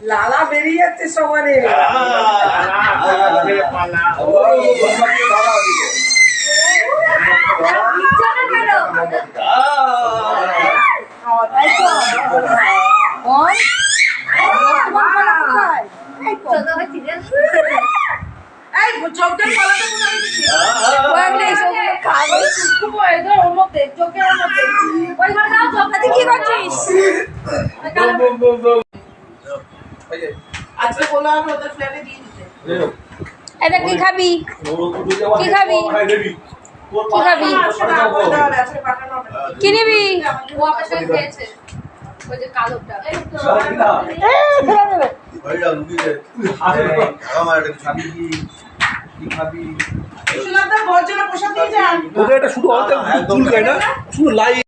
লালা বেরিয়ে যাচ্ছে। এই চোখটা কলাটা কোথায় দিচ্ছি খাব। চোখটাতে কি করছিস? আজকে বললাম আমি ওদের ফ্ল্যাটে দিয়ে দিতে। এটা কি খাবি? কি খাবি? খাবি? নিবি? শুধু অল্প